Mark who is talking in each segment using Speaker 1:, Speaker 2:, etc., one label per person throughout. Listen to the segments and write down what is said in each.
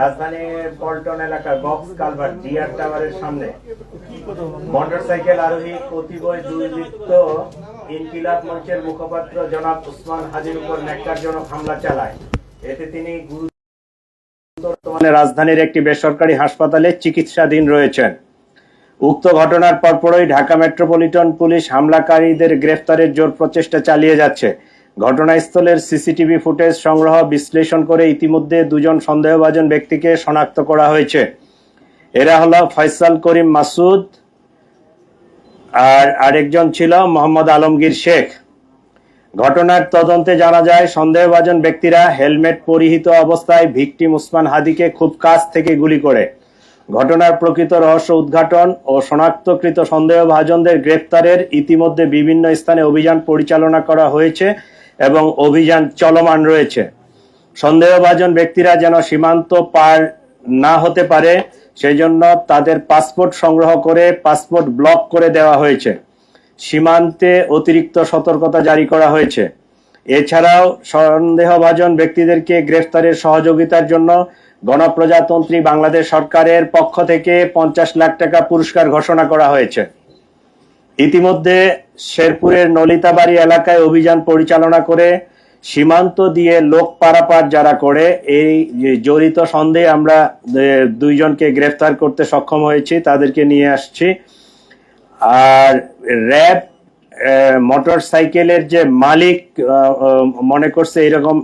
Speaker 1: রাজধানীর পল্টন এলাকার box culvert GR টাওয়ারের সামনে মোটরসাইকেল আরোহী প্রতিবয় দুর্বৃত্ত ইনকিলাব মঞ্চের মুখপাত্র জনাব উসমান হাজির উপর হামলা চালায়। এতে তিনি রাজধানীর একটি বেসরকারি হাসপাতালে চিকিৎসাধীন রয়েছেন। উক্ত ঘটনার পরপরই ঢাকা মেট্রোপলিটন পুলিশ হামলাকারীদের গ্রেফতারের জোর প্রচেষ্টা চালিয়ে যাচ্ছে। ঘটনাস্থলের সিসিটিভি ফুটেজ সংগ্রহ বিশ্লেষণ করে ইতিমধ্যে দুজন সন্দেহভাজন ব্যক্তিকে শনাক্ত করা হয়েছে। এরা হলো ফয়সাল করিম মাসুদ আর আরেকজন ছিল মোহাম্মদ আলমগীর শেখ। ঘটনার তদন্তে জানা যায়, সন্দেহভাজন ব্যক্তিরা হেলমেট পরিহিত অবস্থায় ভিকটিম উসমান হাদিকে খুব কাছ থেকে গুলি করে। ঘটনার প্রকৃত রহস্য উদ্ঘাটন ও শনাক্তকৃত সন্দেহভাজনদের গ্রেপ্তারের ইতিমধ্যে বিভিন্ন স্থানে অভিযান পরিচালনা করা হয়েছে। এবং অভিযান চলমান রয়েছে। সন্দেহভাজন ব্যক্তিরা যেন সীমান্ত পার না হতে পারে সেই জন্য তাদের পাসপোর্ট সংগ্রহ করে পাসপোর্ট ব্লক করে দেওয়া হয়েছে। সীমান্তে অতিরিক্ত সতর্কতা জারি করা হয়েছে। এছাড়াও সন্দেহভাজন ব্যক্তিদেরকে গ্রেফতারের সহযোগিতার জন্য গণপ্রজাতন্ত্রী বাংলাদেশ সরকারের পক্ষ থেকে পঞ্চাশ লাখ টাকা পুরস্কার ঘোষণা করা হয়েছে। ইতিমধ্যে শেরপুরের নলিতাবাড়ি এলাকায় অভিযান পরিচালনা করে সীমান্ত দিয়ে লোক পারাপার যারা করে, এই জড়িত সন্দেহে আমরা দুইজনকে গ্রেফতার করতে সক্ষম হয়েছি, তাদেরকে নিয়ে আসছি। আর র্যাব মোটর সাইকেলের যে মালিক মনে করছে এরকম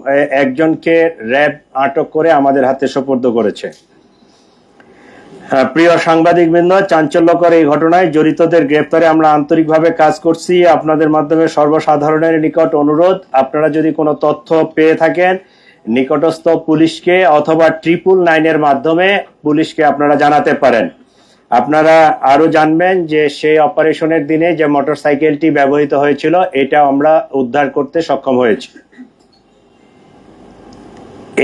Speaker 1: একজনকে র্যাব আটক করে আমাদের হাতে সোপর্দ করেছে। প্রিয় সাংবাদিক বৃন্দ চাঞ্চল্যকর এই ঘটনায় জড়িতদের গ্রেপ্তারে আমরা আন্তরিকভাবে কাজ করছি। আপনাদের মাধ্যমে সর্বসাধারণের নিকট অনুরোধ, আপনারা যদি কোনো তথ্য পেয়ে থাকেন, নিকটস্থ পুলিশকে অথবা ট্রিপল নাইনের মাধ্যমে পুলিশকে আপনারা জানাতে পারেন। আপনারা আরও জানবেন যে সেই অপারেশনের দিনে যে মোটরসাইকেলটি ব্যবহৃত হয়েছিল এটা আমরা উদ্ধার করতে সক্ষম হয়েছি।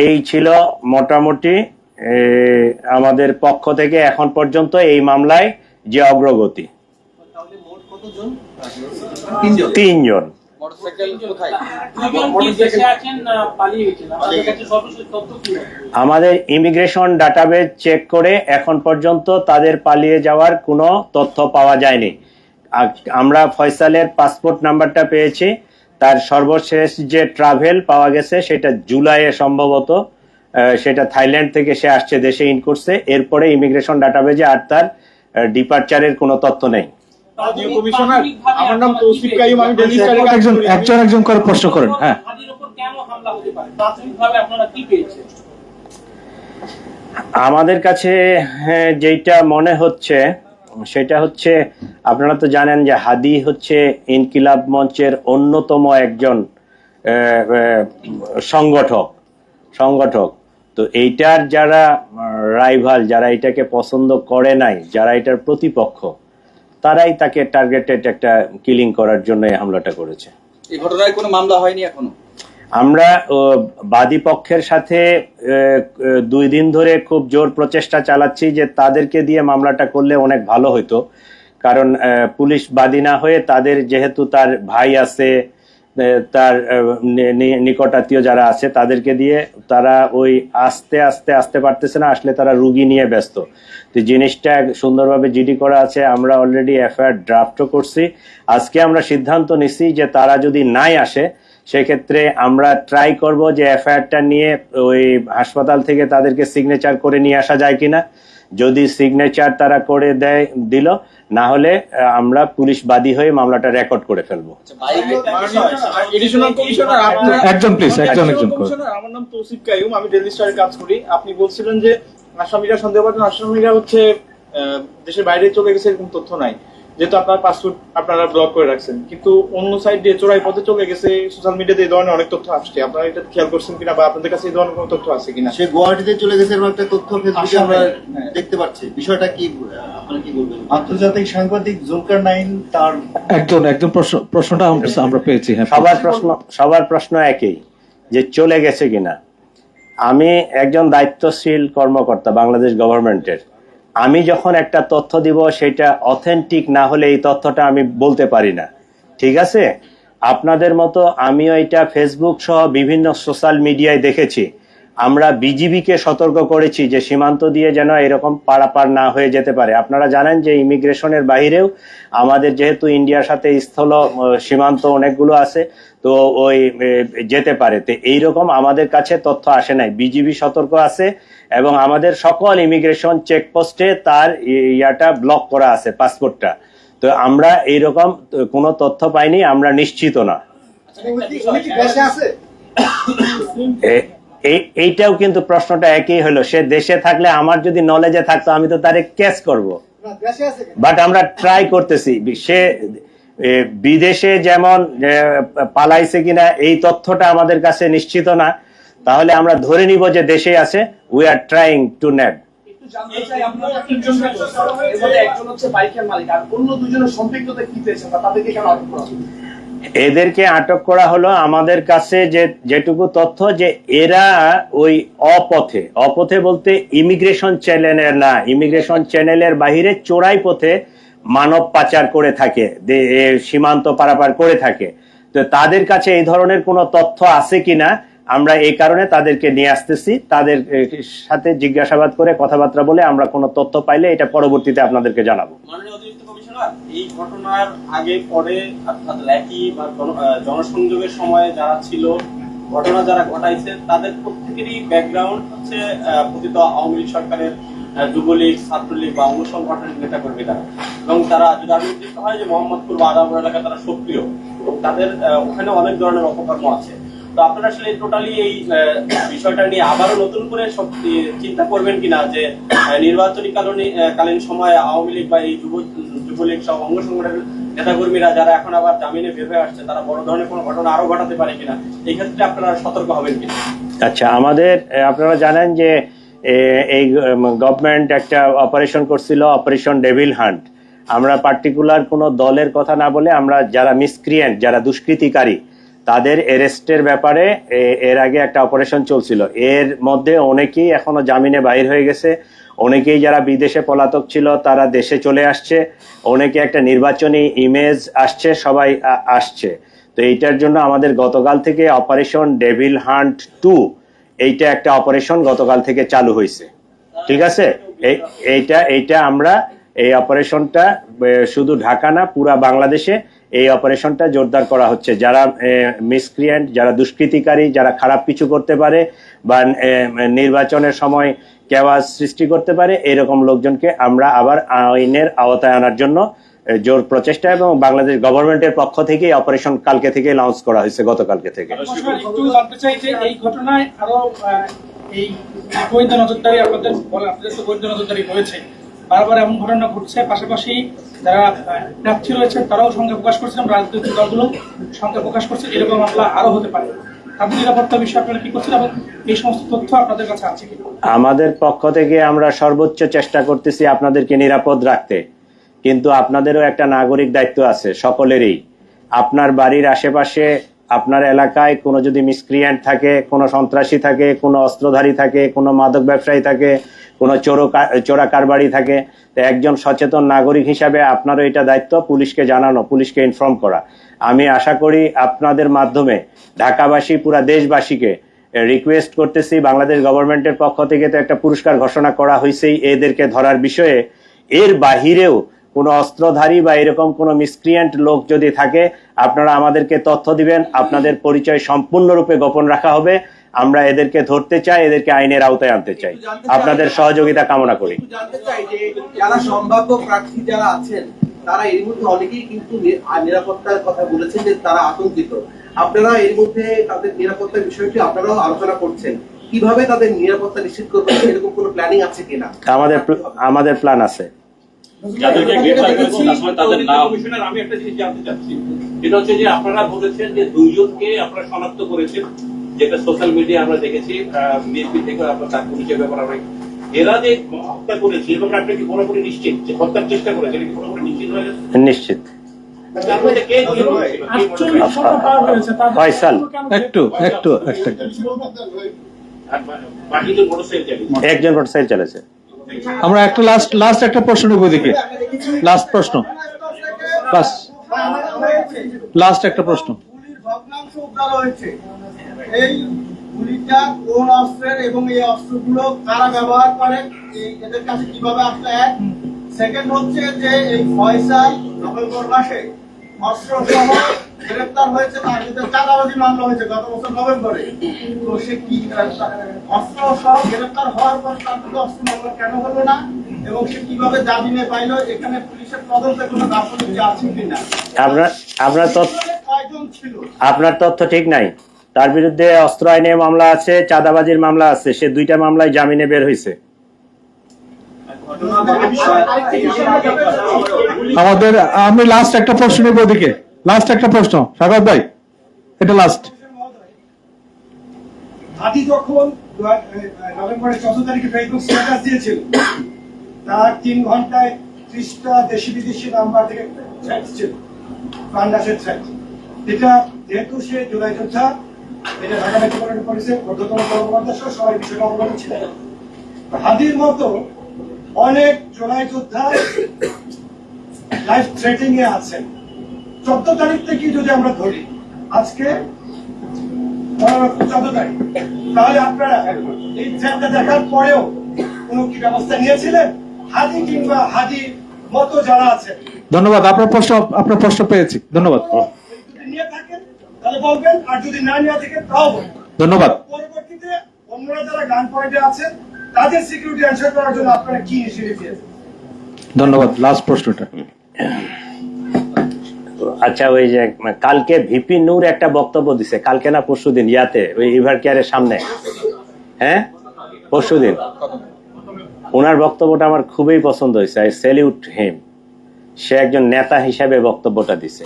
Speaker 1: এই ছিল মোটামুটি আমাদের পক্ষ থেকে এখন পর্যন্ত এই মামলায় যে অগ্রগতি।
Speaker 2: তাহলে মোট কতজন?
Speaker 3: তিনজন।
Speaker 4: আমাদের কাছে সর্বশেষ তথ্য
Speaker 1: ইমিগ্রেশন ডাটাবেজ চেক করে এখন পর্যন্ত তাদের পালিয়ে যাওয়ার কোনো তথ্য পাওয়া যায়নি। আমরা ফয়সালের পাসপোর্ট নাম্বারটা পেয়েছি। তার সর্বশেষ যে ট্রাভেল পাওয়া গেছে সেটা জুলাইয়ে সম্ভবত সেটা থাইল্যান্ড থেকে সে আসছে দেশে ইন করছে এরপরে ইমিগ্রেশন ডাটাবেজে আর তার ডিপার্চারের কোনো তথ্য নেই।
Speaker 5: আমার নাম তৌসিফ কাইম আমি ডেলি স্টারে কাজ
Speaker 6: একজন একজন একজন করে প্রশ্ন করেন হ্যাঁ।
Speaker 4: হাজির উপর কেন হামলা হতে পারে? প্রাথমিকভাবে আপনারা কি পেয়েছেন?
Speaker 1: আমাদের কাছে হ্যাঁ, যেটা মনে হচ্ছে সেটা হচ্ছে আপনারা তো জানেন যে হাদি হচ্ছে ইনকিলাব মঞ্চের অন্যতম একজন আহ, আহ, সংগঠক সংগঠক। তো এইটার যারা রাইভাল যারা এটাকে পছন্দ করে নাই যারা এটার প্রতিপক্ষ তারাই তাকে টার্গেটেড একটা কিলিং করার জন্য হামলাটা করেছে।
Speaker 3: এই ঘটনায় কোনো মামলা হয়নি এখনও?
Speaker 1: আমরা বাদী পক্ষের সাথে দুই দিন ধরে খুব জোর প্রচেষ্টা চালাচ্ছি যে তাদেরকে দিয়ে মামলাটা করলে অনেক ভালো হতো কারণ পুলিশ বাদী না হয়ে তাদের যেহেতু তার ভাই আছে তার নিকটাত্মীয় যারা আছে, তাদেরকে দিয়ে তারা ওই আস্তে আস্তে, আসতে পারতেছে না, আসলে তারা রুগী নিয়ে ব্যস্ত। তো জিনিসটা সুন্দরভাবে জিডি করা আছে, আমরা অলরেডি এফআইআর ড্রাফটও করছি। আজকে আমরা সিদ্ধান্ত নিছি যে তারা যদি নাই আসে, সেক্ষেত্রে আমরা ট্রাই করব যে এফআইআরটা নিয়ে ওই হাসপাতাল থেকে তাদেরকে সিগনেচার করে নিয়ে আসা যায় কিনা। যদি সিগনেচার তারা করে দেয় দিল না হলে আহ, আমরা পুলিশ বাদী হয়ে মামলাটা রেকর্ড করে ফেলব।
Speaker 3: আচ্ছা, বাইকে
Speaker 5: এডিশনাল কমিশনার আপনার
Speaker 6: একজন প্লিজ একজন একজন
Speaker 5: আমার নাম তৌসিফ কাইম আমি ডেলি স্টারে কাজ করি। আপনি বলছিলেন যে আসামিরা সন্দেহভাজন আসামিরা হচ্ছে আহ, দেশের বাইরে চলে গেছে এরকম তথ্য নাই। যেহেতু আপনার পাসপোর্ট আপনারা ব্লক করে রাখছেন। কিন্তু অন্য সাইড দিয়ে চোরাই পথে চলে গেছে সোশ্যাল মিডিয়াতে এই ধরনের অনেক তথ্য আসছে। আপনারা এটা খেয়াল করছেন কিনা বা আপনাদের কাছে এই ধরনের কোনো তথ্য আছে কিনা?
Speaker 2: সে গুয়াহাটিতে চলে গেছে এরকম একটা তথ্য ফেসবুকে আমরা
Speaker 5: হ্যাঁ।
Speaker 2: দেখতে পাচ্ছি। বিষয়টা কি আপনারা কি বলবেন?
Speaker 7: আন্তর্জাতিক সাংবাদিক জুলকার নাইন তার
Speaker 6: একজন একজন প্রশ্ন প্রশ্নটা আমরা পেয়েছি হ্যাঁ।
Speaker 1: সবার প্রশ্ন সবার প্রশ্ন একই যে চলে গেছে কিনা। আমি একজন দায়িত্বশীল কর্মকর্তা বাংলাদেশ গভর্নমেন্টের আমি যখন একটা তথ্য দিব, সেটা অথেন্টিক না হলে এই তথ্যটা আমি বলতে পারি না। ঠিক আছে? আপনাদের মতো আমিও এটা ফেসবুক সহ বিভিন্ন সোশ্যাল মিডিয়ায় দেখেছি। আমরা বিজিবিকে সতর্ক করেছি যে সীমান্ত দিয়ে যেন এরকম পারাপার না হয়ে যেতে পারে। আপনারা জানেন যে ইমিগ্রেশনের বাহিরেও আমাদের যেহেতু ইন্ডিয়ার সাথে স্থল সীমান্ত অনেকগুলো আছে তো ওই যেতে পারে। তো এইরকম আমাদের কাছে তথ্য আসে নাই। বিজিবি সতর্ক আছে এবং আমাদের সকল ইমিগ্রেশন চেকপোস্টে তার ইয়াটা ব্লক করা আছে পাসপোর্টটা। তো আমরা এইরকম কোনো তথ্য পাইনি আমরা নিশ্চিত না। এ- এই- এইটাও কিন্তু প্রশ্নটা একই হলো সে দেশে থাকলে আমার যদি নলেজে থাকতো আমি তো তারে ক্যাচ করব। বাট আমরা ট্রাই করতেছি সে বিদেশে যেমন পালাইছে কিনা এই তথ্যটা আমাদের কাছে নিশ্চিত না। তাহলে আমরা ধরে নিব যে দেশে আছে we are trying to net
Speaker 4: একটু জানতে চাই আপনারা তিনজন এর মধ্যে একজন হচ্ছে বাইকের মালিক আর অন্য দুজনের সম্পৃক্ততা কি পেয়েছেন তাদেরকে কেন আটক করা হলো?
Speaker 1: এদেরকে আটক করা হলো আমাদের কাছে যে, যেটুকু তথ্য যে এরা ওই অপথে অপথে বলতে ইমিগ্রেশন চ্যানেলের না ইমিগ্রেশন চ্যানেলের বাহিরে চোরাই পথে মানব পাচার করে থাকে সীমান্ত পারাপার করে থাকে। তো তাদের কাছে এই ধরনের কোনো তথ্য আছে কিনা, আমরা এই কারণে তাদেরকে নিয়ে আসতেছি। তাদের সাথে জিজ্ঞাসাবাদ করে কথাবার্তা বলে আমরা কোনো তথ্য পাইলে এটা পরবর্তীতে আপনাদেরকে জানাব।
Speaker 8: এই ঘটনার আগে পরে অর্থাৎ একই বা জনসংযোগের সময় যারা ছিল ঘটনা যারা ঘটাইছে তাদের প্রত্যেকেরই ব্যাকগ্রাউন্ড হচ্ছে আহ, আওয়ামী লীগ সরকারের যুবলীগ ছাত্রলীগ বা অঙ্গ সংগঠনের নেতা এবং তারা যদি আরও নির্দিষ্ট হয় যে মোহাম্মদপুর বা আদাপুর এলাকায় তারা সক্রিয় তাদের ওখানে অনেক ধরনের অপকর্ম আছে। তো আপনারা আসলে টোটালি এই বিষয়টা নিয়ে আবারও নতুন করে চিন্তা করবেন কিনা যে নির্বাচনী কালীন সময়ে আওয়ামী লীগ বা এই যুব যুবলীগ সহ অঙ্গ সংগঠনের নেতাকর্মীরা যারা এখন আবার জামিনে বের হয়ে আসছে, তারা বড় ধরনের কোনো ঘটনা আরও ঘটাতে পারে কিনা, এই ক্ষেত্রে আপনারা সতর্ক হবেন কিনা?
Speaker 1: আচ্ছা আমাদের আপনারা জানেন যে এই গভর্নমেন্ট একটা অপারেশন করছিল অপারেশন ডেভিল হান্ট আমরা পার্টিকুলার কোনো দলের কথা না বলে আমরা যারা মিসক্রিয়েন্ট যারা দুষ্কৃতিকারী, তাদের এরেস্টের ব্যাপারে এর আগে একটা অপারেশন চলছিল। এর মধ্যে অনেকেই এখনও জামিনে বাইর হয়ে গেছে। অনেকেই যারা বিদেশে পলাতক ছিল, তারা দেশে চলে আসছে। অনেকে একটা নির্বাচনী ইমেজ আসছে, সবাই আসছে। তো এইটার জন্য আমাদের গতকাল থেকে অপারেশন ডেভিল হান্ট টু এইটা একটা অপারেশন গতকাল থেকে চালু হয়েছে। ঠিক আছে? এই- এইটা এইটা আমরা এই অপারেশনটা শুধু ঢাকা না, পুরা বাংলাদেশে এই অপারেশনটা জোরদার করা হচ্ছে। যারা মিসক্রিয়েন্ট যারা দুষ্কৃতিকারী, যারা খারাপ কিছু করতে পারে বা নির্বাচনের সময় কেওয়াজ সৃষ্টি করতে পারে, এরকম লোকজনকে আমরা আবার আইনের আওতায় আনার জন্য জোর প্রচেষ্টা এবং বাংলাদেশ গভর্নমেন্টের পক্ষ থেকে অপারেশন কালকে থেকে লঞ্চ করা হয়েছে, গতকালকে থেকে।
Speaker 4: একটু জানতে চাই যে এই ঘটনায় আরও এই গোয়েন্দা নজরদারি আপনাদের আপনাদের তো গোয়েন্দা নজরদারি রয়েছে বারবার এমন ঘটনা ঘটছে। পাশাপাশি যারা প্রার্থী রয়েছে তারাও সংখ্যা প্রকাশ করছেন। রাজনৈতিক দলগুলো সংখ্যা প্রকাশ করছে। এরকম মামলা আরও হতে পারে।
Speaker 1: আমাদের পক্ষ থেকে আমরা সর্বোচ্চ চেষ্টা করতেছি আপনাদেরকে নিরাপদ রাখতে। কিন্তু আপনাদেরও একটা নাগরিক দায়িত্ব আছে, সকলেরই। আপনার বাড়ির আশেপাশে, আপনার এলাকায় কোনো যদি মিসক্রিয়েন্ট থাকে, কোনো সন্ত্রাসী থাকে, কোনো অস্ত্রধারী থাকে, কোনো মাদক ব্যবসায়ী থাকে কোনো চোরো চোরা কারবারি থাকে, তো একজন সচেতন নাগরিক হিসাবে আপনারও এটা দায়িত্ব, পুলিশকে জানানো, পুলিশকে ইনফর্ম করা। আমি আশা করি আপনাদের মাধ্যমে ঢাকাবাসী, পুরা দেশবাসীকে রিকোয়েস্ট করতেছি, বাংলাদেশ গভর্নমেন্টের পক্ষ থেকে তো একটা পুরস্কার ঘোষণা করা হয়েছেই এদেরকে ধরার বিষয়ে। এর বাহিরেও কোনো অস্ত্রধারী বা এরকম কোনো মিসক্রিয়েন্ট লোক যদি থাকে, আপনারা আমাদেরকে তথ্য দিবেন, আপনাদের পরিচয় সম্পূর্ণরূপে গোপন রাখা হবে। আমরা এদেরকে ধরতে চাই এদেরকে আইনের আওতায় আনতে চাই। আপনাদের সহযোগিতা কামনা করি।
Speaker 9: জানতে চাই যে যারা সম্ভাব্য প্রার্থী যারা আছেন তারা এর মধ্যে অনেকেই কিন্তু নিরাপত্তার কথা বলেছেন যে তারা আতঙ্কিত। আপনারা এর মধ্যে তাদের নিরাপত্তার বিষয়টি আপনারাও আলোচনা করছেন। কীভাবে তাদের নিরাপত্তা নিশ্চিত করবেন এরকম কোনো প্ল্যানিং আছে কিনা?
Speaker 1: আমাদের আমাদের প্ল্যান আছে।
Speaker 8: যাদেরকে গ্রেফতার করেছেন আসলে তাদের নাম।
Speaker 4: আমি একটা জিনিস জানতে চাচ্ছি। এটা হচ্ছে যে আপনারা বলেছেন যে দুইজনকে আপনারা শনাক্ত করেছেন। যেটা সোশ্যাল মিডিয়া আমরা দেখেছি বিএনপি থেকে আপনার তার পুলিশের ব্যাপার আমরা এরা যে হত্যা করেছে এবং আপনি কি পুরোপুরি নিশ্চিত যে হত্যার চেষ্টা করেছে? এটা কি পুরোপুরি নিশ্চিত হয়ে গেছে?
Speaker 1: নিশ্চিত।
Speaker 6: একটু একটু
Speaker 8: বাকিদের মোটরসাইকেল চালিয়েছে
Speaker 1: একজন মোটরসাইকেল
Speaker 6: আমরা একটা লাস্ট লাস্ট একটা প্রশ্ন নেব দিকে লাস্ট প্রশ্ন। বাস লাস্ট একটা প্রশ্ন।
Speaker 9: ভগ্নাংশ উদ্ধার হয়েছে। এই
Speaker 10: গুলিটা কোন অস্ত্রের এবং এই অস্ত্রগুলো কারা ব্যবহার করে এদের কাছে কীভাবে আসলে এক? সেকেন্ড হচ্ছে যে এই ফয়সাল নভেম্বর মাসে অস্ত্র সহ গ্রেপ্তার হয়েছে তার বিরুদ্ধে চাঁদাবাজি মামলা হয়েছে গত বছর নভেম্বরে। তো সে কি অস্ত্র সহ গ্রেপ্তার হওয়ার পর তার বিরুদ্ধে অস্ত্র মামলা কেন হলো না? এবং সে কীভাবে জামিনে পাইলো? এখানে পুলিশের তদন্তে কোনো গাফলতি আছে কিনা?
Speaker 1: আপনার আপনার তথ্য আপনার তথ্য ঠিক নাই। তার বিরুদ্ধে অস্ত্র আইনে মামলা আছে চাঁদাবাজির মামলা আছে সে দুইটা মামলায় জামিনে বের হয়েছে
Speaker 6: আমাদের আমি লাস্ট একটা প্রশ্ন নেব ওদিকে লাস্ট একটা প্রশ্ন সাগর ভাই এটা লাস্ট
Speaker 10: হাতি যখন নভেম্বরের চোদ্দ তারিখে ফেসবুক স্ট্যাটাস দিয়েছিল তার তিন ঘন্টায় ত্রিশটা দেশি বিদেশি নাম্বার থেকে থ্রেট ছিল। প্রাণনাশের থ্রেট এটা যেহেতু সে জুলাই যোদ্ধা আজকে চোদ্দ তারিখ, তাহলে আপনারা দেখার পরেও কোনো কি ব্যবস্থা নিয়েছিলেন? হাদি কিংবা হাদি মতো যারা আছেন।
Speaker 6: ধন্যবাদ, আপনার প্রশ্ন আপনার প্রশ্ন পেয়েছি। ধন্যবাদ।
Speaker 10: তাহলে বলবেন আর যদি না নিয়ে থাকেন তাও বলবেন
Speaker 6: ধন্যবাদ।
Speaker 10: পরবর্তীতে অন্যরা যারা গান পয়েন্টে আছেন তাদের সিকিউরিটি এনশোর করার জন্য আপনারা কি ইনিশিয়েটিভ নিয়েছেন?
Speaker 6: ধন্যবাদ। লাস্ট প্রশ্নটা।
Speaker 1: আচ্ছা ওই যে কালকে ভিপি নূর একটা বক্তব্য দিছে। কালকে না পরশুদিন ইয়াতে ওই ইভার কেয়ারের সামনে। হ্যাঁ? পরশু দিন ওনার বক্তব্যটা আমার খুবই পছন্দ হয়েছে। আই সেলিউট হিম সে একজন নেতা হিসাবে বক্তব্যটা দিছে।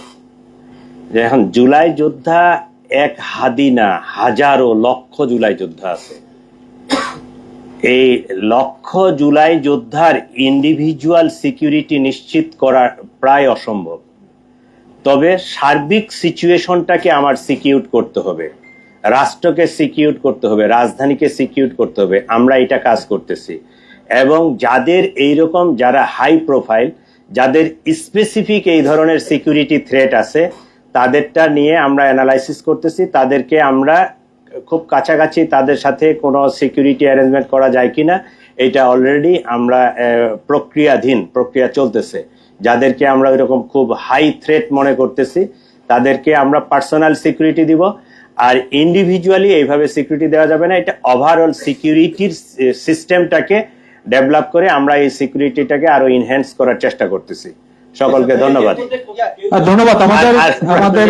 Speaker 1: এখন জুলাই যোদ্ধা এক হাদি না, হাজারো লক্ষ জুলাই যোদ্ধা আছে। এই লক্ষ জুলাই যোদ্ধার ইন্ডিভিজুয়াল সিকিউরিটি নিশ্চিত করা প্রায় অসম্ভব। তবে সার্বিক সিচুয়েশনটাকে আমার সিকিউর করতে হবে। রাষ্ট্রকে সিকিউর করতে হবে, রাজধানীকে সিকিউর করতে হবে। আমরা এটা কাজ করতেছি। এবং যাদের এইরকম যারা হাই প্রোফাইল যাদের স্পেসিফিক এই ধরনের সিকিউরিটি থ্রেট আছে তাদেরটা নিয়ে আমরা অ্যানালাইসিস করতেছি। তাদেরকে আমরা খুব কাছাকাছি তাদের সাথে কোনো সিকিউরিটি অ্যারেঞ্জমেন্ট করা যায় কিনা, এটা অলরেডি আমরা প্রক্রিয়াধীন, প্রক্রিয়া চলতেছে। যাদেরকে আমরা ওইরকম খুব হাই থ্রেট মনে করতেছি, তাদেরকে আমরা পার্সোনাল সিকিউরিটি দিব। আর ইন্ডিভিজুয়ালি এইভাবে সিকিউরিটি দেওয়া যাবে না, এটা ওভারঅল সিকিউরিটির সিস্টেমটাকে ডেভেলপ করে আমরা এই সিকিউরিটিটাকে আরও ইনহ্যান্স করার চেষ্টা করতেছি। সকলকে ধন্যবাদ।
Speaker 6: আর ধন্যবাদ। আমাদের আমাদের